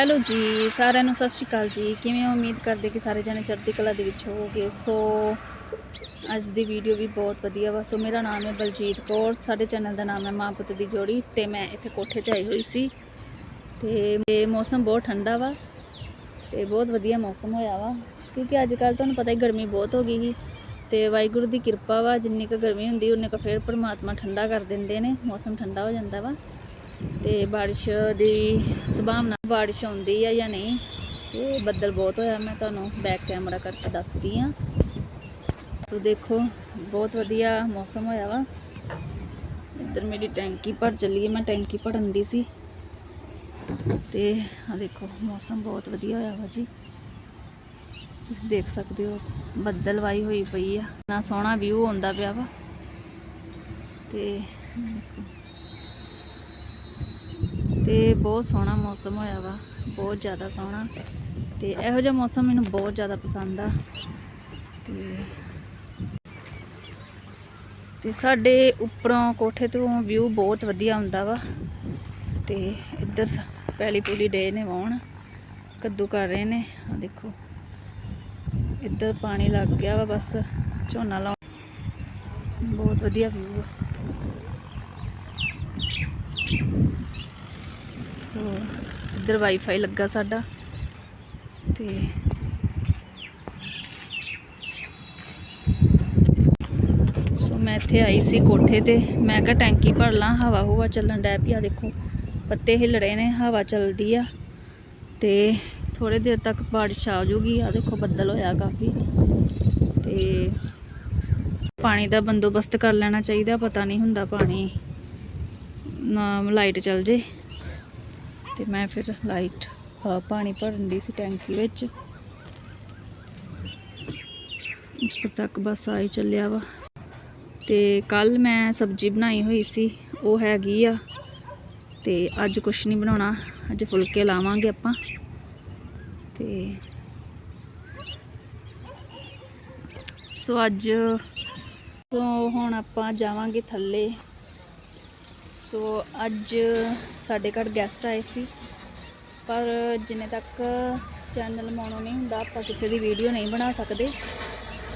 Hello ਜੀ, ਸਾਰਿਆਂ ਨੂੰ ਸਤਿ ਸ਼੍ਰੀ ਅਕਾਲ ਜੀ। ਕਿਵੇਂ ਉਮੀਦ ਕਰਦੇ ਕਿ ਸਾਰੇ ਜਣੇ ਚੜ੍ਹਦੀ ਕਲਾ ਦੇ ਵਿੱਚ ਹੋਵੋਗੇ। ਸੋ, ਅੱਜ ਦੀ ਵੀਡੀਓ ਵੀ ਬਹੁਤ ਵਧੀਆ ਵਾ। ਸੋ, ਮੇਰਾ ਨਾਮ ਹੈ ਬਲਜੀਤ ਕੌਰ। ਸਾਡੇ ਚੈਨਲ ਦਾ ਨਾਮ ਹੈ ਮਾਂ ਪੁੱਤ ਦੀ ਜੋੜੀ ਤੇ ਮੈਂ ਇੱਥੇ ਕੋਠੇ ਤੇ ਆਈ ਹੋਈ ਸੀ। ਤੇ ਮੌਸਮ ਬਹੁਤ ਠੰਡਾ ਵਾ ਤੇ ਬਹੁਤ ਵਧੀਆ ਮੌਸਮ ਹੋਇਆ ਵਾ। ਕਿਉਂਕਿ ਅੱਜ ਕੱਲ ਤੁਹਾਨੂੰ ਪਤਾ ਹੀ ਗਰਮੀ ਬਹੁਤ ਹੋ ਗਈ ਸੀ ਤੇ ਵਾਹਿਗੁਰੂ ਦੀ ਕਿਰਪਾ ਵਾ। ਜਿੰਨੀ ਕੁ ਗਰਮੀ ਹੁੰਦੀ, ਉਨੇ ਕੁ ਫਿਰ ਪਰਮਾਤਮਾ ਠੰਡਾ ਕਰ ਦਿੰਦੇ ਨੇ। ਮੌਸਮ ਠੰਡਾ ਹੋ ਜਾਂਦਾ ਵਾ। ਤੇ ਬਾਰਿਸ਼ ਦੀ ਸੰਭਾਵਨਾ ਬਾਰਿਸ਼ ਆਉਂਦੀ ਆ ਜਾਂ ਨਹੀਂ ਤੇ ਬੱਦਲ ਬਹੁਤ ਹੋਇਆ, ਮੈਂ ਤੁਹਾਨੂੰ ਬੈਕ ਕੈਮਰਾ ਕਰਕੇ ਦੱਸਦੀ ਆ। ਤੋ ਦੇਖੋ, ਬਹੁਤ ਵਧੀਆ ਮੌਸਮ ਹੋਇਆ ਵਾ। ਇੱਧਰ ਮੇਰੀ ਟੈਂਕੀ ਭਰ ਚੱਲੀ ਹੈ ਮੈਂ ਟੈਂਕੀ ਭਰਨ ਦੀ ਸੀ। ਤੇ ਆ ਦੇਖੋ, ਮੌਸਮ ਬਹੁਤ ਵਧੀਆ ਹੋਇਆ ਵਾ ਜੀ। ਤੁਸੀਂ ਦੇਖ ਸਕਦੇ ਹੋ, ਬੱਦਲ ਵਾਈ ਹੋਈ ਪਈ ਆ। ਨਾ ਸੋਹਣਾ ਵਿਊ ਆਉਂਦਾ ਪਿਆ ਵਾ। ਤੇ ਦੇਖੋ। ਤੇ ਬਹੁਤ ਸੋਹਣਾ ਮੌਸਮ ਹੋਇਆ ਵਾ, ਬਹੁਤ ਜ਼ਿਆਦਾ ਸੋਹਣਾ। ਤੇ ਇਹੋ ਜਿਹਾ ਮੌਸਮ ਮੈਨੂੰ ਬਹੁਤ ਜ਼ਿਆਦਾ ਪਸੰਦ ਆ। ਤੇ ਤੇ ਸਾਡੇ ਉੱਪਰੋਂ ਕੋਠੇ ਤੋਂ ਵਿਊ ਬਹੁਤ ਵਧੀਆ ਆਉਂਦਾ ਵਾ। ਤੇ ਇੱਧਰ ਸ- ਪੈਲੀ ਪੂਲੀ ਡੇ ਨੇ ਵਾਉਣ ਕੱਦੂ ਕਰ ਰਹੇ ਨੇ ਆ ਦੇਖੋ। ਇੱਧਰ ਪਾਣੀ ਲੱਗ ਗਿਆ ਵਾ ਬਸ, ਝੋਨਾ ਲਾਉਣ। ਬਹੁਤ ਵਧੀਆ ਵਿਊ ਆ। ਸੋ ਇੱਧਰ ਵਾਈਫਾਈ ਲੱਗਾ ਸਾਡਾ ਤੇ ਸੋ ਮੈਂ ਇੱਥੇ ਆਈ ਸੀ ਕੋਠੇ ਤੇ। ਮੈਂ ਕਿਹਾ ਟੈਂਕੀ ਭਰ ਲਾਂ, ਹਵਾ ਹੁਵਾ ਚੱਲਣ ਡੈ ਪਈ ਦੇਖੋ ਪੱਤੇ ਹਿੱਲ ਰਹੇ ਨੇ, ਹਵਾ ਚੱਲਦੀ ਆ ਤੇ ਥੋੜੇ ਦੇਰ ਤੱਕ ਬਾਰਿਸ਼ ਆ ਜੂਗੀ ਆ ਦੇਖੋ ਬੱਦਲ ਹੋਇਆ ਕਾਫੀ ਤੇ ਪਾਣੀ ਦਾ ਬੰਦੋਬਸਤ ਕਰ ਲੈਣਾ ਚਾਹੀਦਾ, ਪਤਾ ਨਹੀਂ ਹੁੰਦਾ ਪਾਣੀ ਨਾ ਲਾਈਟ ਚੱਲ ਜੇ। ਤੇ ਮੈਂ ਫਿਰ ਲਾਈਟ ਪਾਣੀ ਭਰਨ ਦੀ ਸੀ ਟੈਂਕੀ ਵਿੱਚ। ਉੱਪਰ ਤੱਕ ਬਸ ਆ ਹੀ ਚੱਲਿਆ ਵਾ। ਤੇ ਕੱਲ ਮੈਂ ਸਬਜ਼ੀ ਬਣਾਈ ਹੋਈ ਸੀ, ਉਹ ਹੈਗੀ ਆ। ਤੇ ਅੱਜ ਕੁਛ ਨਹੀਂ ਬਣਾਉਣਾ, ਅੱਜ ਫੁਲਕੇ ਲਾਵਾਂਗੇ ਆਪਾਂ। ਤੇ ਸੋ ਅੱਜ ਸੋ ਹੁਣ ਆਪਾਂ ਜਾਵਾਂਗੇ ਥੱਲੇ। ਸੋ ਅੱਜ ਸਾਡੇ ਘਰ ਗੈਸਟ ਆਏ ਸੀ। ਪਰ ਜਿੰਨੇ ਤੱਕ ਚੈਨਲ ਮੋਨੋ ਨਹੀਂ ਹੁੰਦਾ, ਆਪਾਂ ਕਿਸੇ ਦੀ ਵੀਡੀਓ ਨਹੀਂ ਬਣਾ ਸਕਦੇ।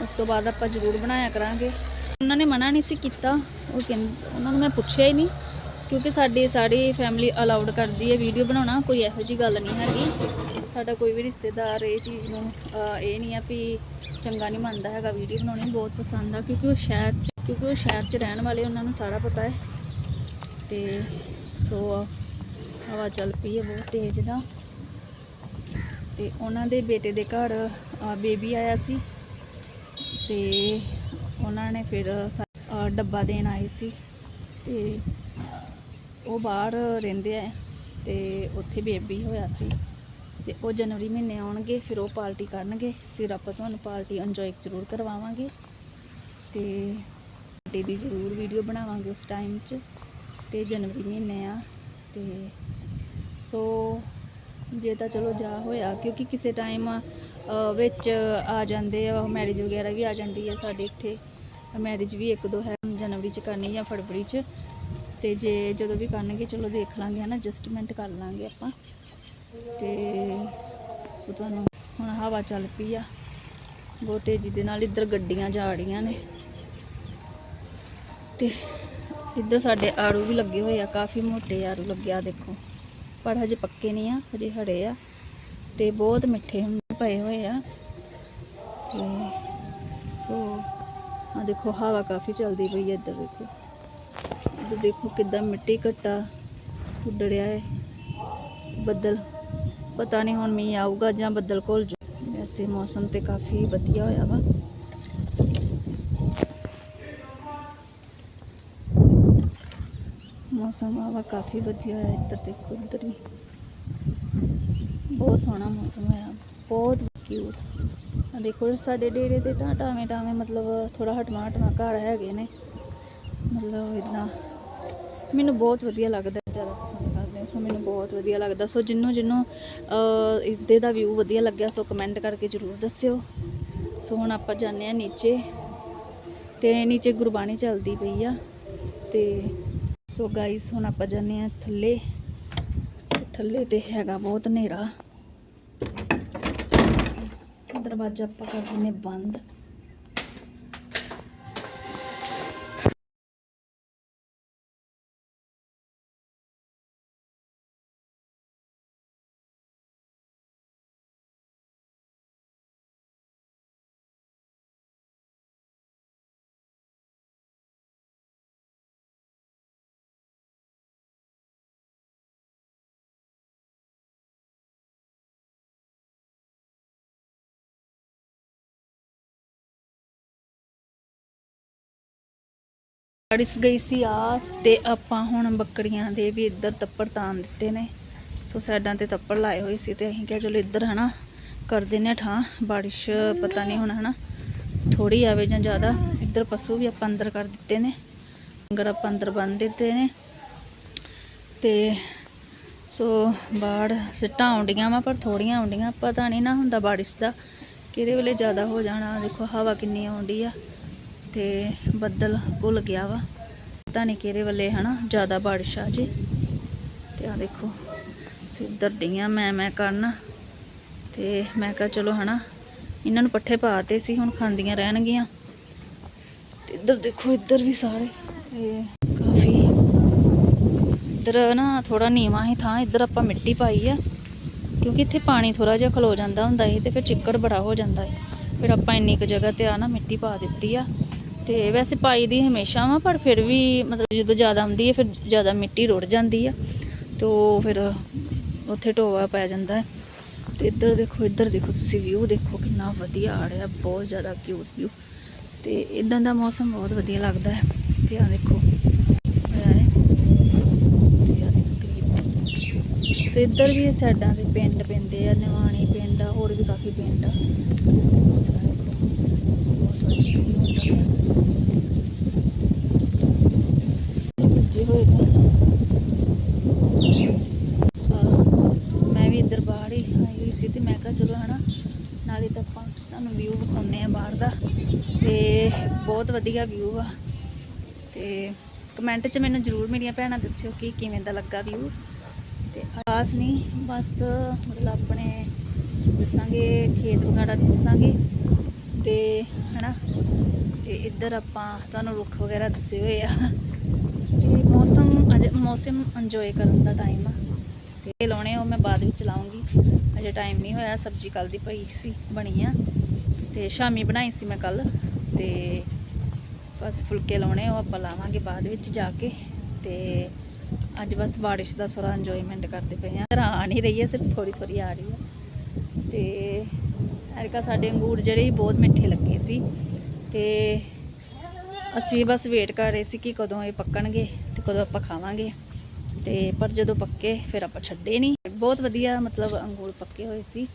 ਉਸ ਤੋਂ ਬਾਅਦ ਆਪਾਂ ਜ਼ਰੂਰ ਬਣਾਇਆ ਕਰਾਂਗੇ। ਉਹਨਾਂ ਨੇ ਮਨਾ ਨਹੀਂ ਸੀ ਕੀਤਾ। ਉਹ ਕਹਿੰਦੇ, ਉਹਨਾਂ ਨੂੰ ਮੈਂ ਪੁੱਛਿਆ ਹੀ ਨਹੀਂ। ਕਿਉਂਕਿ ਸਾਡੀ ਸਾਰੀ ਫੈਮਿਲੀ ਅਲਾਉਡ ਕਰਦੀ ਹੈ ਵੀਡੀਓ ਬਣਾਉਣਾ। ਕੋਈ ਇਹੋ ਜੀ ਗੱਲ ਨਹੀਂ ਹੈਗੀ। ਸਾਡਾ ਕੋਈ ਵੀ ਰਿਸ਼ਤੇਦਾਰ ਇਹ ਚੀਜ਼ ਨੂੰ ਇਹ ਨਹੀਂ ਆ ਵੀ ਚੰਗਾ ਨਹੀਂ ਮੰਨਦਾ ਹੈਗਾ। ਵੀਡੀਓ ਬਣਾਉਣੀ ਬਹੁਤ ਪਸੰਦ ਆ। ਕਿਉਂਕਿ ਉਹ ਸ਼ਹਿਰ 'ਚ, ਕਿਉਂਕਿ ਉਹ ਸ਼ਹਿਰ 'ਚ ਰਹਿਣ ਵਾਲੇ, ਉਹਨਾਂ ਨੂੰ ਸਾਰਾ ਪਤਾ ਹੈ। ਤੇ ਸੋ ਹਵਾ ਚੱਲ ਪਈ ਹੈ ਬਹੁਤ ਤੇਜ਼ ਨਾਲ ਤੇ ਉਹਨਾਂ ਦੇ ਬੇਟੇ ਦੇ ਘਰ ਬੇਬੀ ਆਇਆ ਸੀ ਤੇ ਉਹਨਾਂ ਨੇ ਫਿਰ ਡੱਬਾ ਦੇਣ ਆਏ ਸੀ ਤੇ ਉਹ ਬਾਹਰ ਰਹਿੰਦੇ ਆ ਤੇ ਉੱਥੇ ਬੇਬੀ ਹੋਇਆ ਸੀ ਤੇ ਉਹ ਜਨਵਰੀ ਮਹੀਨੇ ਆਉਣਗੇ, ਫਿਰ ਉਹ ਪਾਰਟੀ ਕਰਨਗੇ, ਫਿਰ ਆਪਾਂ ਤੁਹਾਨੂੰ ਪਾਰਟੀ ਇੰਜੋਏ ਜ਼ਰੂਰ ਕਰਵਾਵਾਂਗੇ ਤੇ ਪਾਰਟੀ ਦੀ ਜ਼ਰੂਰ ਵੀਡੀਓ ਬਣਾਵਾਂਗੇ ਉਸ ਟਾਈਮ 'ਚ। ਤੇ ਜਨਵਰੀ ਮਹੀਨੇ ਆ ਤੇ ਸੋ ਜੇ ਤਾਂ ਚਲੋ ਜਾ ਹੋਇਆ, ਕਿਉਂਕਿ ਕਿਸੇ ਟਾਈਮ ਵਿੱਚ ਆ ਜਾਂਦੇ ਆ ਮੈਰਿਜ ਵਗੈਰਾ ਵੀ ਆ ਜਾਂਦੀ ਹੈ ਸਾਡੇ ਇੱਥੇ। ਮੈਰਿਜ ਵੀ ਇੱਕ ਦੋ ਹੈ ਜਨਵਰੀ ਚ ਕਰਨੀ ਜਾਂ ਫਰਵਰੀ ਚ। ਤੇ ਜੇ ਜਦੋਂ ਵੀ ਕਰਨਗੇ, ਚਲੋ ਦੇਖ ਲਾਂਗੇ, ਹਨਾ ਐਡਜਸਟਮੈਂਟ ਕਰ ਲਾਂਗੇ ਆਪਾਂ। ਤੇ ਸੋ ਤੁਹਾਨੂੰ ਹੁਣ ਹਵਾ ਚੱਲ ਪਈ ਆ। ਬਹੁਤ ਤੇਜ਼ੀ ਦੇ ਨਾਲ ਇੱਧਰ ਗੱਡੀਆਂ ਜਾ ਰਹੀਆਂ ਨੇ। ਤੇ ਇੱਧਰ ਸਾਡੇ ਆੜੂ ਵੀ ਲੱਗੇ ਹੋਏ ਆ, ਕਾਫੀ ਮੋਟੇ ਆੜੂ ਲੱਗਿਆ ਦੇਖੋ। ਪਰ ਹਜੇ ਪੱਕੇ ਨਹੀਂ ਆ, ਹਜੇ ਹੜੇ ਆ ਤੇ ਬਹੁਤ ਮਿੱਠੇ ਹੁੰਦੇ ਪਏ ਹੋਏ ਆ। ਤੇ ਸੋ ਆ ਦੇਖੋ, ਹਵਾ ਕਾਫੀ ਚੱਲਦੀ ਪਈ ਹੈ ਇੱਧਰ, ਦੇਖੋ। ਇੱਧਰ ਦੇਖੋ ਕਿੱਦਾਂ ਮਿੱਟੀ ਘੱਟਾ ਉੱਡੜਿਆ ਹੈ ਬੱਦਲ, ਪਤਾ ਨਹੀਂ ਹੁਣ ਮੀਂਹ ਆਊਗਾ ਜਾਂ ਬੱਦਲ ਘੁਲ ਜੂ ਵੈਸੇ ਮੌਸਮ ਤੇ ਕਾਫੀ ਵਧੀਆ ਹੋਇਆ ਵਾ। ਮੌਸਮ ਆਵਾ ਕਾਫੀ ਵਧੀਆ ਹੋਇਆ ਇੱਧਰ ਦੇਖੋ ਇੱਧਰ ਵੀ। ਬਹੁਤ ਸੋਹਣਾ ਮੌਸਮ ਹੋਇਆ ਬਹੁਤ ਕਿਊਟ ਆ ਦੇਖੋ ਸਾਡੇ ਡੇਰੇ ਦੇ ਤਾਂ ਟਾਵੇਂ ਟਾਵੇਂ ਮਤਲਬ ਥੋੜਾ ਹਟਵਾ ਹਟਵਾ ਘਰ ਹੈਗੇ ਨੇ। ਮਤਲਬ ਇਦਾਂ ਮੈਨੂੰ ਬਹੁਤ ਵਧੀਆ ਲੱਗਦਾ ਜ਼ਿਆਦਾ ਪਸੰਦ ਕਰਦੇ ਆ, ਸੋ ਮੈਨੂੰ ਬਹੁਤ ਵਧੀਆ ਲੱਗਦਾ। ਸੋ ਜਿੰਨੂੰ ਜਿੰਨੂੰ ਅਹ, ਦਾ ਵਿਊ ਵਧੀਆ ਲੱਗਿਆ ਸੋ ਕਮੈਂਟ ਕਰਕੇ ਜ਼ਰੂਰ ਦੱਸਿਓ। ਸੋ ਹੁਣ ਆਪਾਂ ਜਾਂਦੇ ਆ ਨੀਚੇ। ਤੇ ਨੀਚੇ ਗੁਰਬਾਣੀ ਚੱਲਦੀ ਪਈ ਆ। ਤੇ ਸੋ ਗਾਈਸ ਹੁਣ ਆਪਾਂ ਜਾਂਦੇ ਆ ਥੱਲੇ। ਥੱਲੇ ਤੇ ਹੈਗਾ ਬਹੁਤ ਹਨੇਰਾ। ਦਰਵਾਜ਼ਾ ਆਪਾਂ ਕਰ ਦਿੰਨੇ ਬੰਦ। ਬਾਰਿਸ਼ ਗਈ ਸੀ ਆ ਤੇ ਆਪਾਂ ਹੁਣ ਬੱਕਰੀਆਂ ਦੇ ਵੀ ਇੱਧਰ ਤੱਪੜ ਤਾਨ ਦਿੱਤੇ ਨੇ। ਸੋ ਸਾਈਡਾਂ ਤੇ ਤੱਪੜ ਲਾਏ ਹੋਏ ਸੀ ਤੇ ਅਸੀਂ ਕਿਹਾ ਚਲੋ ਇੱਧਰ ਹਨਾ ਕਰ ਦਿੰਨੇ ਆ ਠਾਂ ਬਾਰਿਸ਼ ਪਤਾ ਨਹੀਂ ਹੁਣ ਹਨਾ ਥੋੜੀ ਆਵੇ ਜਾਂ ਜ਼ਿਆਦਾ। ਇੱਧਰ ਪਸ਼ੂ ਵੀ ਆਪਾਂ ਅੰਦਰ ਕਰ ਦਿੱਤੇ ਨੇ। ਡੰਗਰ ਆਪਾਂ ਅੰਦਰ ਬੰਨ ਦਿੱਤੇ ਨੇ। ਤੇ ਸੋ ਬਾੜ ਸਿੱਟਾਂ ਆਉਂਦੀਆਂ ਵਾ ਪਰ ਥੋੜੀਆਂ ਆਉਂਦੀਆਂ ਪਤਾ ਨਹੀਂ ਨਾ ਹੁੰਦਾ ਬਾਰਿਸ਼ ਦਾ ਕਿਹਦੇ ਵੇਲੇ ਜ਼ਿਆਦਾ ਹੋ ਜਾਣਾ। ਦੇਖੋ ਹਵਾ ਕਿੰਨੀ ਆਉਂਦੀ ਆ। ਤੇ ਬੱਦਲ ਘੁਲ ਗਿਆ ਵਾ। ਪਤਾ ਨਹੀਂ ਕਿਹੜੇ ਵੇਲੇ ਹਨਾ, ਜ਼ਿਆਦਾ ਬਾਰਿਸ਼ ਆ ਜੇ। ਤੇ ਆ ਦੇਖੋ ਸੋ ਡੀਆਂ ਮੈਂ ਮੈਂ ਕਰਨ। ਤੇ ਮੈਂ ਕਿਹਾ ਚਲੋ ਹਨਾ, ਇਹਨਾਂ ਨੂੰ ਪੱਠੇ ਪਾਤੇ ਸੀ, ਹੁਣ ਖਾਂਦੀਆਂ ਰਹਿਣਗੀਆਂ। ਤੇ ਇੱਧਰ ਦੇਖੋ, ਇੱਧਰ ਵੀ ਸਾਰੇ। ਇਹ ਕਾਫੀ ਇੱਧਰ ਨਾ ਥੋੜਾ ਨੀਵਾਂ ਹੀ ਥਾਂ, ਇੱਧਰ ਆਪਾਂ ਮਿੱਟੀ ਪਾਈ ਆ। ਕਿਉਂਕਿ ਇੱਥੇ ਪਾਣੀ ਥੋੜਾ ਜਿਹਾ ਖਲੋ ਜਾਂਦਾ ਹੁੰਦਾ ਸੀ ਤੇ ਫਿਰ ਚਿੱਕੜ ਬੜਾ ਹੋ ਜਾਂਦਾ ਹੈ ਫਿਰ ਆਪਾਂ ਇੰਨੀ ਕੁ ਜਗ੍ਹਾ ਤੇ ਆ ਨਾ ਮਿੱਟੀ ਪਾ ਦਿੱਤੀ ਆ। ਤੇ ਵੈਸੇ ਪਾਈ ਦੀ ਹਮੇਸ਼ਾ ਵਾ, ਪਰ ਫਿਰ ਵੀ ਮਤਲਬ ਜਦੋਂ ਜ਼ਿਆਦਾ ਆਉਂਦੀ ਹੈ, ਫਿਰ ਜ਼ਿਆਦਾ ਮਿੱਟੀ ਰੁੜ ਜਾਂਦੀ ਆ। ਤੇ ਉਹ ਫਿਰ ਉੱਥੇ ਢੋਆ ਪੈ ਜਾਂਦਾ ਹੈ। ਤੇ ਇੱਧਰ ਦੇਖੋ ਇੱਧਰ ਦੇਖੋ ਤੁਸੀਂ ਵਿਊ ਦੇਖੋ, ਕਿੰਨਾ ਵਧੀਆ ਆ ਰਿਹਾ ਬਹੁਤ ਜ਼ਿਆਦਾ ਕਿਊਟ ਵਿਊ ਤੇ ਇਦਾਂ ਦਾ ਮੌਸਮ ਬਹੁਤ ਵਧੀਆ ਲੱਗਦਾ ਹੈ। ਤੇ ਆ ਦੇਖੋ ਸੋ ਇੱਧਰ ਵੀ ਸਾਈਡਾਂ ਦੇ ਪਿੰਡ ਪੈਂਦੇ ਆ, ਨਿਵਾਣੀ ਪਿੰਡ ਆ, ਹੋਰ ਵੀ ਕਾਫੀ ਪਿੰਡ ਆ ਤੇ ਆਹ ਦੇਖੋ, ਬਹੁਤ ਵਧੀਆ view ਹੁੰਦਾ ਪਿਆ। ਭੱਜੇ ਹੋਏ ਮੈਂ ਵੀ ਇੱਧਰ ਬਾਹਰ ਹੀ ਆਈ ਹੋਈ ਸੀ ਤੇ ਮੈਂ ਕਿਹਾ ਚਲੋ ਹਨਾ, ਨਾਲੇ ਤਾਂ ਆਪਾਂ ਤੁਹਾਨੂੰ ਵਿਊ ਵਿਖਾਉਂਦੇ ਆ ਬਾਹਰ ਦਾ ਤੇ ਬਹੁਤ ਵਧੀਆ ਵਿਊ ਆ ਤੇ ਕਮੈਂਟ 'ਚ ਮੈਨੂੰ ਜ਼ਰੂਰ ਮੇਰੀਆਂ ਭੈਣਾਂ ਦੱਸਿਓ ਕਿ ਕਿਵੇਂ ਦਾ ਲੱਗਾ ਵਿਊ ਤੇ ਆਸ ਨਹੀਂ, ਬਸ ਮਤਲਬ ਆਪਣੇ ਦੱਸਾਂਗੇ, ਖੇਤ ਵਗੈਰਾ ਦੱਸਾਂਗੇ ਤੇ ਹਨਾ? ਤੇ ਇੱਧਰ ਆਪਾਂ ਤੁਹਾਨੂੰ ਰੁੱਖ ਵਗੈਰਾ ਦੱਸੇ ਹੋਏ ਆ। ਤੇ ਮੌਸਮ ਅਜੇ ਮੌਸਮ ਇੰਜੋਏ ਕਰਨ ਦਾ ਟਾਈਮ ਆ। ਤੇ ਲਾਉਣੇ ਉਹ ਮੈਂ ਬਾਅਦ ਵਿੱਚ ਲਾਉਂਗੀ। ਅਜੇ ਟਾਈਮ ਨਹੀਂ ਹੋਇਆ, ਸਬਜ਼ੀ ਕੱਲ ਦੀ ਪਈ ਸੀ, ਬਣੀ ਆ। ਤੇ ਸ਼ਾਮੀ ਬਣਾਈ ਸੀ ਮੈਂ ਕੱਲ ਤੇ ਬਸ ਫੁਲਕੇ ਲਾਉਣੇ ਉਹ ਆਪਾਂ ਲਾਵਾਂਗੇ ਬਾਅਦ ਵਿੱਚ ਜਾ ਕੇ। ਤੇ ਅੱਜ ਬਸ ਬਾਰਿਸ਼ ਦਾ ਥੋੜਾ ਇੰਜੋਇਮੈਂਟ ਕਰਦੇ ਪਏ ਆ। ਘਰਾਂ ਆ ਨਹੀਂ ਰਹੀ ਹੈ ਸਿਰਫ ਥੋੜੀ ਥੋੜੀ ਆ ਰਹੀ ਹੈ ਤੇ ਐਰਕਾ ਸਾਡੇ ਅੰਗੂਰ ਜਿਹੜੇ ਸੀ ਬਹੁਤ ਮਿੱਠੇ ਲੱਗੇ ਸੀ ਤੇ ਅਸੀਂ ਬਸ ਵੇਟ ਕਰ ਰਹੇ ਸੀ ਕਿ ਕਦੋਂ ਇਹ ਪੱਕਣਗੇ ਤੇ ਕਦੋਂ ਆਪਾਂ ਖਾਵਾਂਗੇ। ਤੇ ਪਰ ਜਦੋਂ ਪੱਕੇ, ਫਿਰ ਆਪਾਂ ਛੱਡੇ ਨਹੀਂ ਬਹੁਤ ਵਧੀਆ ਮਤਲਬ ਅੰਗੂਰ ਪੱਕੇ ਹੋਏ ਸੀ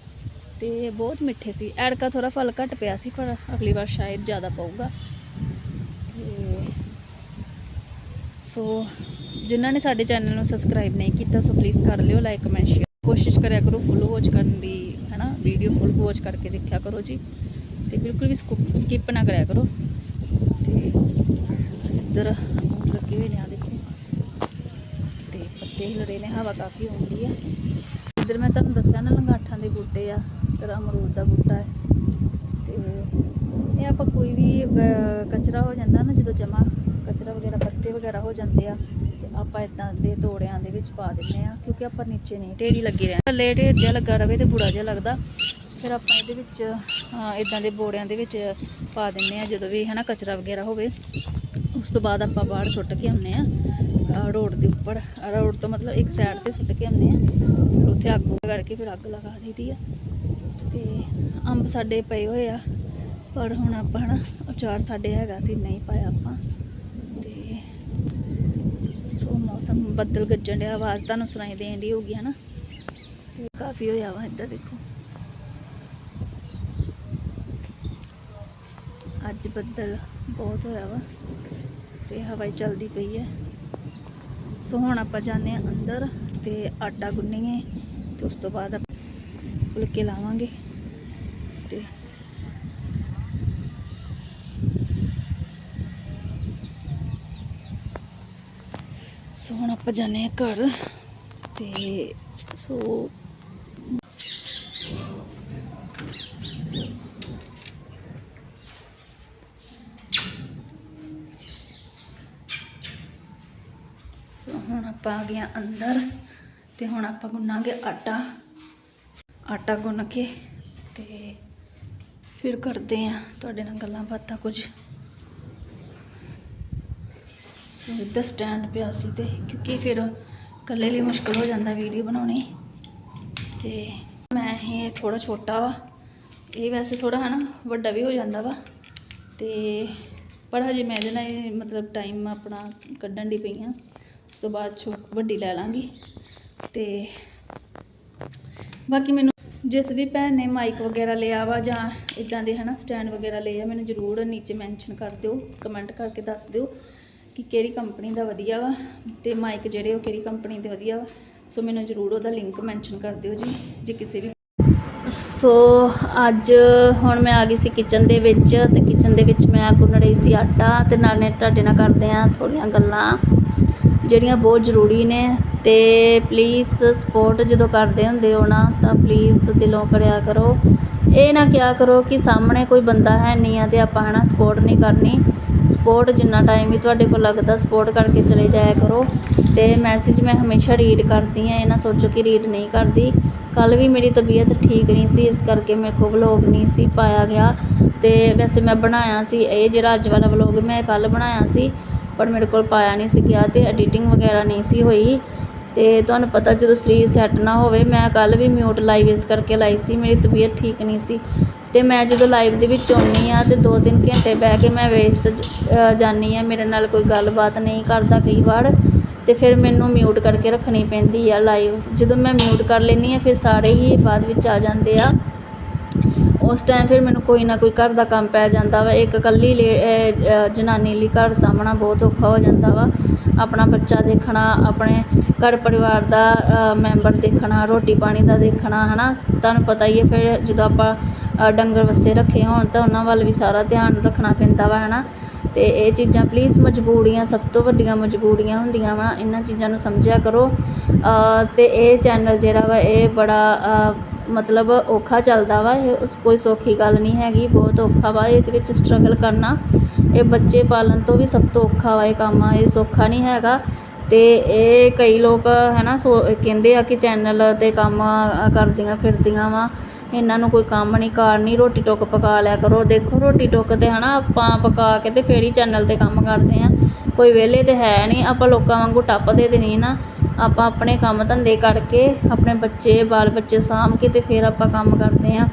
ਤੇ ਬਹੁਤ ਮਿੱਠੇ ਸੀ। ਐਰਕਾ ਥੋੜਾ ਫਲ ਘੱਟ ਪਿਆ ਸੀ, ਪਰ ਅਗਲੀ ਵਾਰ ਸ਼ਾਇਦ ਜ਼ਿਆਦਾ ਪਊਗਾ। ਤੇ ਸੋ ਜਿਨ੍ਹਾਂ ਨੇ ਸਾਡੇ ਚੈਨਲ ਨੂੰ ਸਬਸਕ੍ਰਾਈਬ ਨਹੀਂ ਕੀਤਾ, ਸੋ ਪਲੀਜ਼ ਕਰ ਲਿਓ ਲਾਈਕ ਕਮੈਂਟ ਸ਼ੇਅਰ ਕੋਸ਼ਿਸ਼ ਕਰਿਆ ਕਰੋ ਫੁੱਲ ਵਾਚ ਕਰਨ ਦੀ। ਹੈਨਾ ਵੀਡੀਓ ਫੁੱਲ ਵਾਚ ਕਰਕੇ ਦੇਖਿਆ ਕਰੋ ਜੀ। ਤੇ ਬਿਲਕੁਲ ਵੀ ਸਕਿਪ ਨਾ ਕਰਿਆ ਕਰੋ। ਤੇ ਇੱਧਰ ਅੰਗੂਰ ਲੱਗੇ ਹੋਏ ਨੇ ਆ ਦੇਖੋ। ਤੇ ਪੱਤੇ ਹਿਲੜੇ ਨੇ, ਹਵਾ ਕਾਫੀ ਆਉਂਦੀ ਆ। ਇੱਧਰ ਮੈਂ ਤੁਹਾਨੂੰ ਦੱਸਿਆ ਨਾ, ਲੰਗਾਠਾਂ ਦੇ ਬੂਟੇ ਆ ਤੇ ਅਮਰੂਦ ਦਾ ਬੂਟਾ ਹੈ। ਤੇ ਇਹ ਆਪਾਂ ਕੋਈ ਵੀ ਕਚਰਾ ਹੋ ਜਾਂਦਾ ਨਾ, ਜਦੋਂ ਜਮਾ ਕਚਰਾ ਵਗੈਰਾ, ਪੱਤੇ ਵਗੈਰਾ ਹੋ ਜਾਂਦੇ ਆ ਆਪਾਂ ਇਦਾਂ ਦੇ ਤੋੜਿਆਂ ਦੇ ਵਿੱਚ ਪਾ ਦਿੰਨੇ ਆ ਕਿਉਂਕਿ ਆਪਾਂ ਨੀਚੇ ਨਹੀਂ ਢੇਰੀ ਲੱਗੀ ਰਹਿ ਥੱਲੇ ਢੇਰ ਜਿਹਾ ਲੱਗਾ ਰਵੇ ਤੇ ਬੁਰਾ ਜਿਹਾ ਲੱਗਦਾ। ਫਿਰ ਆਪਾਂ ਇਹਦੇ ਵਿੱਚ ਇਦਾਂ ਦੇ ਬੋੜਿਆਂ ਦੇ ਵਿੱਚ ਪਾ ਦਿੰਨੇ ਆ ਜਦੋਂ ਵੀ, ਹਨਾ, ਕਚਰਾ ਵਗੈਰਾ ਹੋਵੇ। ਉਸ ਤੋਂ ਬਾਅਦ ਆਪਾਂ ਬਾਹਰ ਸੁੱਟ ਕੇ ਆਉਂਦੇ ਆ ਰੋਡ ਦੇ ਉੱਪਰ। ਰੋਡ ਤੋਂ ਮਤਲਬ ਇੱਕ ਸਾਈਡ ਤੇ ਸੁੱਟ ਕੇ ਆਉਂਦੇ ਆ ਫਿਰ ਉੱਥੇ ਅੱਗ ਕਰਕੇ ਫਿਰ ਅੱਗ ਲਗਾ ਦਈਦੀ ਆ। ਤੇ ਅੰਬ ਸਾਡੇ ਪਏ ਹੋਏ ਆ, ਪਰ ਹੁਣ ਆਪਾਂ, ਹਨਾ ਅਚਾਰ ਸਾਡੇ ਹੈਗਾ ਸੀ, ਨਹੀਂ ਪਾਇਆ ਆਪਾਂ। ਸੋ ਮੌਸਮ ਬੱਦਲ ਗੱਜਣ ਡਿਆ, ਆਵਾਜ਼ ਤੁਹਾਨੂੰ ਸੁਣਾਈ ਦੇਣ ਦੀ ਹੋਗੀ ਹਨਾ? ਤੇ ਕਾਫੀ ਹੋਇਆ ਵਾ ਇੱਧਰ ਦੇਖੋ। ਅੱਜ ਬੱਦਲ ਬਹੁਤ ਹੋਇਆ ਵਾ ਤੇ ਹਵਾ ਚੱਲਦੀ ਪਈ ਹੈ। ਸੋ ਹੁਣ ਆਪਾਂ ਜਾਂਦੇ ਆ ਅੰਦਰ ਤੇ ਆਟਾ ਗੁੰਨੀਏ ਤੇ ਉਸ ਤੋਂ ਬਾਅਦ ਆਪਾਂ ਫੁਲਕੇ ਲਾਵਾਂਗੇ ਤੇ ਸੋ ਹੁਣ ਆਪਾਂ ਜਾਂਦੇ ਆ ਘਰ ਤੇ ਸੋ ਸੋ ਹੁਣ ਆਪਾਂ ਆ ਗਏ ਹਾਂ ਅੰਦਰ ਤੇ ਹੁਣ ਆਪਾਂ ਗੁੰਨਾਂਗੇ ਆਟਾ। ਆਟਾ ਗੁੰਨ ਕੇ ਤੇ ਫਿਰ ਕਰਦੇ ਆ ਤੁਹਾਡੇ ਨਾਲ ਗੱਲਾਂ ਬਾਤਾਂ ਕੁਝ। ਸੋ ਇੱਧਰ ਸਟੈਂਡ ਪਿਆ ਸੀ ਤੇ ਕਿਉਂਕਿ ਫਿਰ ਇਕੱਲੇ ਲਈ ਮੁਸ਼ਕਲ ਹੋ ਜਾਂਦਾ ਵੀਡੀਓ ਬਣਾਉਣੀ। ਤੇ ਮੈਂ ਇਹ ਥੋੜਾ ਛੋਟਾ ਵਾ। ਇਹ ਵੈਸੇ ਥੋੜਾ ਹਨਾ ਵੱਡਾ ਵੀ ਹੋ ਜਾਂਦਾ ਵਾ। ਤੇ ਪਰ ਹਜੇ ਮੈਂ ਇਹਦੇ ਨਾਲ ਇਹ ਮਤਲਬ ਟਾਈਮ ਆਪਣਾ ਕੱਢਣ ਦੀ ਪਈ ਆ ਉਸ ਤੋਂ ਬਾਅਦ ਛੋ ਵੱਡੀ ਲੈ ਲਾਂਗੀ। ਤੇ ਬਾਕੀ ਮੈਨੂੰ ਜਿਸ ਵੀ ਭੈਣ ਨੇ ਮਾਈਕ ਵਗੈਰਾ ਲਿਆ ਵਾ ਜਾਂ ਇਦਾਂ ਦੇ ਹਨਾ ਸਟੈਂਡ ਵਗੈਰਾ ਲਏ ਆ, ਮੈਨੂੰ ਜ਼ਰੂਰ ਨੀਚੇ ਮੈਂਸ਼ਨ ਕਰ ਦਿਓ ਕਮੈਂਟ ਕਰਕੇ ਦੱਸ ਦਿਓ। ਕਿ ਕਿਹੜੀ ਕੰਪਨੀ ਦਾ ਵਧੀਆ ਵਾ ਤੇ ਮਾਈਕ ਜਿਹੜੇ ਉਹ ਕਿਹੜੀ ਕੰਪਨੀ ਦੇ ਵਧੀਆ ਵਾ। ਸੋ ਮੈਨੂੰ ਜ਼ਰੂਰ ਉਹਦਾ ਲਿੰਕ ਮੈਂਸ਼ਨ ਕਰ ਦਿਓ ਜੀ, ਜੇ ਕਿਸੇ ਵੀ ਸੋ ਅੱਜ ਹੁਣ ਮੈਂ ਆ ਗਈ ਸੀ ਕਿਚਨ ਦੇ ਵਿੱਚ ਤੇ ਕਿਚਨ ਦੇ ਵਿੱਚ ਮੈਂ ਗੁੰਨ ਰਹੀ ਸੀ ਆਟਾ ਤੇ ਨਾਲੇ ਤੁਹਾਡੇ ਨਾਲ ਕਰਦੇ ਆ ਥੋੜੀਆਂ ਗੱਲਾਂ, ਜਿਹੜੀਆਂ ਬਹੁਤ ਜ਼ਰੂਰੀ ਨੇ। ਤੇ ਪਲੀਜ਼ ਸਪੋਰਟ ਜਦੋਂ ਕਰਦੇ ਹੁੰਦੇ ਹੋ ਨਾ, ਤਾਂ ਪਲੀਜ਼ ਦਿਲੋਂ ਕਰਿਆ ਕਰੋ। ਇਹ ਨਾ ਕਿਹਾ ਕਰੋ ਕਿ ਸਾਹਮਣੇ ਕੋਈ ਬੰਦਾ ਹੈ ਨਹੀਂ ਆ ਤੇ ਆਪਾਂ ਹਨਾ ਸਪੋਰਟ ਨਹੀਂ ਕਰਨੀ। ਸਪੋਰਟ ਜਿੰਨਾ ਟਾਈਮ ਵੀ ਤੁਹਾਡੇ ਕੋਲ ਲੱਗਦਾ ਸਪੋਰਟ ਕਰਕੇ ਚਲੇ ਜਾਇਆ ਕਰੋ। ਤੇ ਮੈਸੇਜ ਮੈਂ ਹਮੇਸ਼ਾ ਰੀਡ ਕਰਦੀ ਆ ਇਹ ਨਾ ਸੋਚੋ ਕਿ ਰੀਡ ਨਹੀਂ ਕਰਦੀ। ਕੱਲ ਵੀ ਮੇਰੀ ਤਬੀਅਤ ਠੀਕ ਨਹੀਂ ਸੀ, ਇਸ ਕਰਕੇ ਮੇਰੇ ਕੋਲ ਵਲੋਗ ਨਹੀਂ ਸੀ ਪਾਇਆ ਗਿਆ। ਤੇ ਵੈਸੇ ਮੈਂ ਬਣਾਇਆ ਸੀ, ਇਹ ਜਿਹੜਾ ਅੱਜ ਵਾਲਾ ਵਲੋਗ ਮੈਂ ਕੱਲ ਬਣਾਇਆ ਸੀ, ਪਰ ਮੇਰੇ ਕੋਲ ਪਾਇਆ ਨਹੀਂ ਸੀ ਗਿਆ ਤੇ ਐਡੀਟਿੰਗ ਵਗੈਰਾ ਨਹੀਂ ਸੀ ਹੋਈ। ਅਤੇ ਤੁਹਾਨੂੰ ਪਤਾ ਜਦੋਂ ਸਰੀਰ ਸੈੱਟ ਨਾ ਹੋਵੇ, ਮੈਂ ਕੱਲ੍ਹ ਵੀ ਮਿਊਟ ਲਾਈਵ ਇਸ ਕਰਕੇ ਲਾਈ ਸੀ, ਮੇਰੀ ਤਬੀਅਤ ਠੀਕ ਨਹੀਂ ਸੀ। ਅਤੇ ਮੈਂ ਜਦੋਂ ਲਾਈਵ ਦੇ ਵਿੱਚ ਆਉਂਦੀ ਹਾਂ ਤੇ 2-3 ਘੰਟੇ ਬਹਿ ਕੇ ਮੈਂ ਵੇਸਟ ਜਾਂਦੀ ਹਾਂ, ਮੇਰੇ ਨਾਲ ਕੋਈ ਗੱਲਬਾਤ ਨਹੀਂ ਕਰਦਾ ਕਈ ਵਾਰ। ਅਤੇ ਫਿਰ ਮੈਨੂੰ ਮਿਊਟ ਕਰਕੇ ਰੱਖਣੀ ਪੈਂਦੀ ਆ ਲਾਈਵ ਜਦੋਂ ਮੈਂ ਮਿਊਟ ਕਰ ਲੈਂਦੀ ਹਾਂ, ਫਿਰ ਸਾਰੇ ਹੀ ਬਾਅਦ ਵਿੱਚ ਆ ਜਾਂਦੇ ਆ। ਉਸ ਟਾਈਮ ਫਿਰ ਮੈਨੂੰ ਕੋਈ ਨਾ ਕੋਈ ਘਰ ਦਾ ਕੰਮ ਪੈ ਜਾਂਦਾ ਵਾ। ਇੱਕ ਇਕੱਲੀ ਲੇ ਜਨਾਨੀ ਲਈ ਘਰ ਸਾਂਭਣਾ ਬਹੁਤ ਔਖਾ ਹੋ ਜਾਂਦਾ ਵਾ। ਆਪਣਾ ਬੱਚਾ ਦੇਖਣਾ, ਆਪਣੇ ਘਰ ਪਰਿਵਾਰ ਦਾ ਮੈਂਬਰ ਦੇਖਣਾ, ਰੋਟੀ ਪਾਣੀ ਦਾ ਦੇਖਣਾ ਹੈ ਨਾ ਤੁਹਾਨੂੰ ਪਤਾ ਹੀ ਹੈ ਫਿਰ ਜਦੋਂ ਆਪਾਂ ਡੰਗਰ ਵੱਸੇ ਰੱਖੇ ਹੋਣ ਤਾਂ ਉਹਨਾਂ ਵੱਲ ਵੀ ਸਾਰਾ ਧਿਆਨ ਰੱਖਣਾ ਪੈਂਦਾ ਵਾ ਹੈ ਨਾ ਅਤੇ ਇਹ ਚੀਜ਼ਾਂ ਪਲੀਜ਼ ਮਜਬੂਰੀਆਂ, ਸਭ ਤੋਂ ਵੱਡੀਆਂ ਮਜਬੂਰੀਆਂ ਹੁੰਦੀਆਂ ਵਾ। ਇਹਨਾਂ ਚੀਜ਼ਾਂ ਨੂੰ ਸਮਝਿਆ ਕਰੋ। ਅਤੇ ਇਹ ਚੈਨਲ ਜਿਹੜਾ ਵਾ, ਇਹ ਬੜਾ ਮਤਲਬ ਔਖਾ ਚੱਲਦਾ ਵਾ, ਇਹ ਉਸ ਕੋਈ ਸੌਖੀ ਗੱਲ ਨਹੀਂ ਹੈਗੀ, ਬਹੁਤ ਔਖਾ ਵਾ ਇਹਦੇ ਵਿੱਚ ਸਟਰਗਲ ਕਰਨਾ। ਇਹ ਬੱਚੇ ਪਾਲਣ ਤੋਂ ਵੀ ਸਭ ਤੋਂ ਔਖਾ ਵਾ ਇਹ ਕੰਮ, ਇਹ ਸੌਖਾ ਨਹੀਂ ਹੈਗਾ। ਅਤੇ ਇਹ ਕਈ ਲੋਕ ਹੈ ਨਾ ਸੋ ਕਹਿੰਦੇ ਆ ਕਿ ਚੈਨਲ 'ਤੇ ਕੰਮ ਕਰਦੀਆਂ ਫਿਰਦੀਆਂ ਵਾ, ਇਹਨਾਂ ਨੂੰ ਕੋਈ ਕੰਮ ਨਹੀਂ ਕਾਰ ਨਹੀਂ, ਰੋਟੀ ਟੁੱਕ ਪਕਾ ਲਿਆ ਕਰੋ। ਦੇਖੋ, ਰੋਟੀ ਟੁੱਕ ਤੇ ਹਨਾ, ਆਪਾਂ ਪਕਾ ਕੇ ਤੇ ਫੇਰ ਹੀ ਚੈਨਲ 'ਤੇ ਕੰਮ ਕਰਦੇ ਆ। ਕੋਈ ਵਿਹਲੇ ਤੇ ਹੈ ਨਹੀਂ, ਆਪਾਂ ਲੋਕਾਂ ਵਾਂਗੂ ਟੱਪਦੇ ਤੇ ਨਹੀਂ ਨਾ। ਆਪਾਂ ਆਪਣੇ ਕੰਮ ਧੰਦੇ ਕਰਕੇ ਆਪਣੇ ਬੱਚੇ, ਬਾਲ ਬੱਚੇ ਸਾਂਭ ਕੇ ਅਤੇ ਫਿਰ ਆਪਾਂ ਕੰਮ ਕਰਦੇ ਹਾਂ।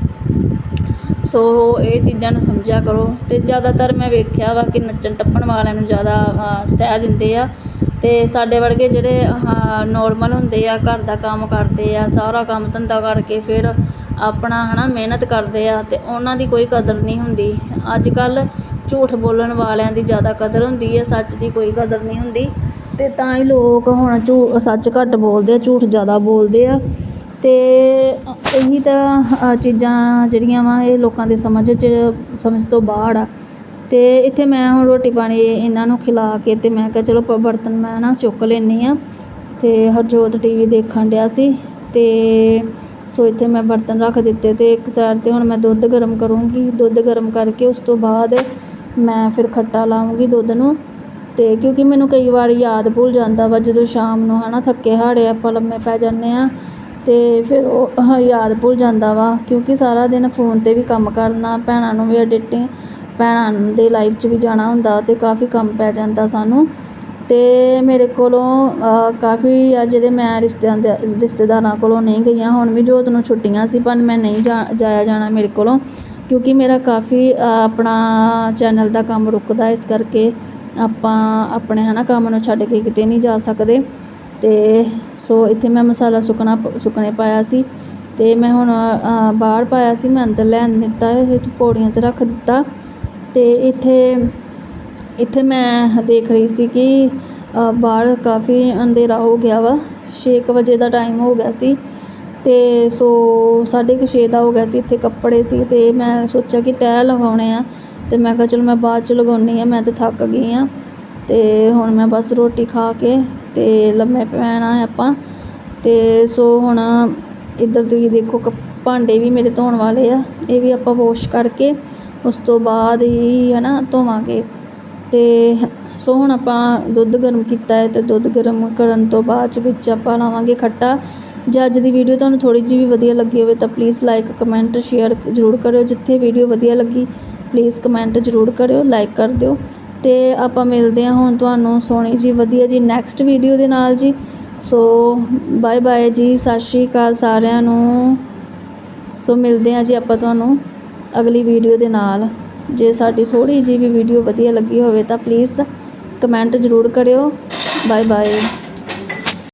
ਸੋ ਇਹ ਚੀਜ਼ਾਂ ਨੂੰ ਸਮਝਿਆ ਕਰੋ ਅਤੇ ਜ਼ਿਆਦਾਤਰ ਮੈਂ ਵੇਖਿਆ ਵਾ ਕਿ ਨੱਚਣ ਟੱਪਣ ਵਾਲਿਆਂ ਨੂੰ ਜ਼ਿਆਦਾ ਸਹਿ ਦਿੰਦੇ ਆ। ਅਤੇ ਸਾਡੇ ਵਰਗੇ ਜਿਹੜੇ ਨੋਰਮਲ ਹੁੰਦੇ ਆ, ਘਰ ਦਾ ਕੰਮ ਕਰਦੇ ਆ, ਸਾਰਾ ਕੰਮ ਧੰਦਾ ਕਰਕੇ ਫਿਰ ਆਪਣਾ ਹੈ ਨਾ ਮਿਹਨਤ ਕਰਦੇ ਆ ਅਤੇ ਉਹਨਾਂ ਦੀ ਕੋਈ ਕਦਰ ਨਹੀਂ ਹੁੰਦੀ। ਅੱਜ ਕੱਲ੍ਹ ਝੂਠ ਬੋਲਣ ਵਾਲਿਆਂ ਦੀ ਜ਼ਿਆਦਾ ਕਦਰ ਹੁੰਦੀ ਹੈ ਸੱਚ ਦੀ ਕੋਈ ਕਦਰ ਨਹੀਂ ਹੁੰਦੀ। ਅਤੇ ਤਾਂ ਹੀ ਲੋਕ ਹੁਣ ਝੂ ਸੱਚ ਘੱਟ ਬੋਲਦੇ ਆ, ਝੂਠ ਜ਼ਿਆਦਾ ਬੋਲਦੇ ਆ। ਅਤੇ ਇਹੀ ਤਾਂ ਚੀਜ਼ਾਂ ਜਿਹੜੀਆਂ ਵਾ, ਇਹ ਲੋਕਾਂ ਦੇ ਸਮਝ 'ਚ, ਸਮਝ ਤੋਂ ਬਾਹਰ ਆ। ਅਤੇ ਇੱਥੇ ਮੈਂ ਹੁਣ ਰੋਟੀ ਪਾਣੀ ਇਹਨਾਂ ਨੂੰ ਖਿਲਾ ਕੇ ਅਤੇ ਮੈਂ ਕਿਹਾ ਚਲੋ ਪ- ਬਰਤਨ ਮੈਂ ਨਾ ਚੁੱਕ ਲੈਂਦੀ ਹਾਂ। ਅਤੇ ਹਰਜੋਤ ਟੀ ਵੀ ਦੇਖਣ ਡਿਆ ਸੀ ਅਤੇ ਸੋ ਇੱਥੇ ਮੈਂ ਬਰਤਨ ਰੱਖ ਦਿੱਤੇ ਅਤੇ ਇੱਕ ਸਾਈਡ ਤੇ ਹੁਣ ਮੈਂ ਦੁੱਧ ਗਰਮ ਕਰੂੰਗੀ। ਦੁੱਧ ਗਰਮ ਕਰਕੇ ਉਸ ਤੋਂ ਬਾਅਦ ਮੈਂ ਫਿਰ ਖੱਟਾ ਲਾਉਂਗੀ ਦੁੱਧ ਨੂੰ। ਅਤੇ ਕਿਉਂਕਿ ਮੈਨੂੰ ਕਈ ਵਾਰ ਯਾਦ ਭੁੱਲ ਜਾਂਦਾ ਵਾ, ਜਦੋਂ ਸ਼ਾਮ ਨੂੰ ਹੈ ਨਾ ਥੱਕੇ ਹਾੜੇ ਆਪਾਂ ਲੰਮੇ ਪੈ ਜਾਂਦੇ ਹਾਂ ਅਤੇ ਫਿਰ ਉਹ ਯਾਦ ਭੁੱਲ ਜਾਂਦਾ ਵਾ, ਕਿਉਂਕਿ ਸਾਰਾ ਦਿਨ ਫੋਨ ਤੇ ਵੀ ਕੰਮ ਕਰਨਾ, ਭੈਣਾਂ ਨੂੰ ਵੀ ਐਡੀਟਿੰਗ ਭੈਣਾਂ ਦੇ ਲਾਈਵ 'ਚ ਵੀ ਜਾਣਾ ਹੁੰਦਾ ਅਤੇ ਕਾਫੀ ਕੰਮ ਪੈ ਜਾਂਦਾ ਸਾਨੂੰ। ਅਤੇ ਮੇਰੇ ਕੋਲੋਂ ਕਾਫੀ ਆ ਜਿਹੜੇ ਮੈਂ ਰਿਸ਼ਤਿਆਂ ਦੇ, ਰਿਸ਼ਤੇਦਾਰਾਂ ਕੋਲੋਂ ਨਹੀਂ ਗਈਆਂ, ਹੁਣ ਵੀ ਜੋਤ ਨੂੰ ਛੁੱਟੀਆਂ ਸੀ, ਪਰ ਮੈਂ ਨਹੀਂ ਜਾ, ਜਾਇਆ ਜਾਣਾ ਮੇਰੇ ਕੋਲੋਂ, ਕਿਉਂਕਿ ਮੇਰਾ ਕਾਫੀ ਆਪਣਾ ਚੈਨਲ ਦਾ ਕੰਮ ਰੁਕਦਾ ਇਸ ਕਰਕੇ। ਆਪਾਂ ਆਪਣੇ ਹੈ ਨਾ ਕੰਮ ਨੂੰ ਛੱਡ ਕੇ ਕਿਤੇ ਨਹੀਂ ਜਾ ਸਕਦੇ। ਅਤੇ ਸੋ ਇੱਥੇ ਮੈਂ ਮਸਾਲਾ ਸੁੱਕਣਾ ਪ- ਸੁੱਕਣੇ ਪਾਇਆ ਸੀ। ਅਤੇ ਮੈਂ ਹੁਣ ਬਾਹਰ ਪਾਇਆ ਸੀ, ਮੈਂ ਅੰਦਰ ਲੈਣ ਦਿੱਤਾ, ਇਹ ਪੌੜੀਆਂ ਤੇ ਰੱਖ ਦਿੱਤਾ। ਅਤੇ ਇੱਥੇ ਇੱਥੇ ਮੈਂ ਦੇਖ ਰਹੀ ਸੀ ਕਿ ਬਾਹਰ ਕਾਫੀ ਅੰਧੇਰਾ ਹੋ ਗਿਆ ਵਾ। ਛੇ ਕੁ ਵਜੇ ਦਾ ਟਾਈਮ ਹੋ ਗਿਆ ਸੀ। ਅਤੇ ਸੋ ਸਾਢੇ ਕੁ ਛੇ ਦਾ ਹੋ ਗਿਆ ਸੀ, ਇੱਥੇ ਕੱਪੜੇ ਸੀ। ਅਤੇ ਮੈਂ ਸੋਚਿਆ ਕਿ ਤੈਅ ਲਗਾਉਣੇ ਆ। ਅਤੇ ਮੈਂ ਕਿਹਾ ਚਲੋ ਮੈਂ ਬਾਅਦ ਚ ਲਗਾਉਂਦੀ ਹਾਂ, ਮੈਂ ਤਾਂ ਥੱਕ ਗਈ ਹਾਂ। ਅਤੇ ਹੁਣ ਮੈਂ ਬਸ ਰੋਟੀ ਖਾ ਕੇ ਅਤੇ ਲੰਮੇ ਪੈਣਾ ਹੈ ਆਪਾਂ। ਅਤੇ ਸੋ ਹੁਣ ਇੱਧਰ ਤੁਸੀਂ ਦੇਖੋ ਕ, ਭਾਂਡੇ ਵੀ ਮੇਰੇ ਧੋਣ ਵਾਲੇ ਆ, ਇਹ ਵੀ ਆਪਾਂ ਵੋਸ਼ ਕਰਕੇ ਉਸ ਤੋਂ ਬਾਅਦ ਹੀ ਹੈ ਨਾ ਧੋਵਾਂਗੇ। ਅਤੇ ਸੋ ਹੁਣ ਆਪਾਂ ਦੁੱਧ ਗਰਮ ਕੀਤਾ ਹੈ ਅਤੇ ਦੁੱਧ ਗਰਮ ਕਰਨ ਤੋਂ ਬਾਅਦ 'ਚ ਵਿੱਚ ਆਪਾਂ ਲਾਵਾਂਗੇ ਖੱਟਾ। ਜੇ ਅੱਜ ਦੀ ਵੀਡੀਓ ਤੁਹਾਨੂੰ ਥੋੜ੍ਹੀ ਜਿਹੀ ਵੀ ਵਧੀਆ ਲੱਗੀ ਹੋਵੇ ਤਾਂ ਪਲੀਜ਼ ਲਾਈਕ ਕਮੈਂਟ ਸ਼ੇਅਰ ਜ਼ਰੂਰ ਕਰਿਓ। ਜਿੱਥੇ ਵੀਡੀਓ ਵਧੀਆ ਲੱਗੀ ਪਲੀਜ਼ ਕਮੈਂਟ ਜ਼ਰੂਰ ਕਰਿਓ ਲਾਈਕ ਕਰ ਦਿਓ ਅਤੇ ਆਪਾਂ ਮਿਲਦੇ ਹਾਂ ਹੁਣ ਤੁਹਾਨੂੰ ਸੋਹਣੀ ਜੀ, ਵਧੀਆ ਜੀ ਨੈਕਸਟ ਵੀਡੀਓ ਦੇ ਨਾਲ ਜੀ। ਸੋ ਬਾਏ ਬਾਏ ਜੀ, ਸਤਿ ਸ਼੍ਰੀ ਅਕਾਲ ਸਾਰਿਆਂ ਨੂੰ। ਸੋ ਮਿਲਦੇ ਹਾਂ ਜੀ ਆਪਾਂ ਤੁਹਾਨੂੰ ਅਗਲੀ ਵੀਡੀਓ ਦੇ ਨਾਲ। ਜੇ ਸਾਡੀ ਥੋੜੀ ਜਿਹੀ ਵੀ ਵੀਡੀਓ ਵਧੀਆ ਲੱਗੀ ਹੋਵੇ ਤਾਂ ਪਲੀਜ਼ ਕਮੈਂਟ ਜ਼ਰੂਰ ਕਰਿਓ। Bye bye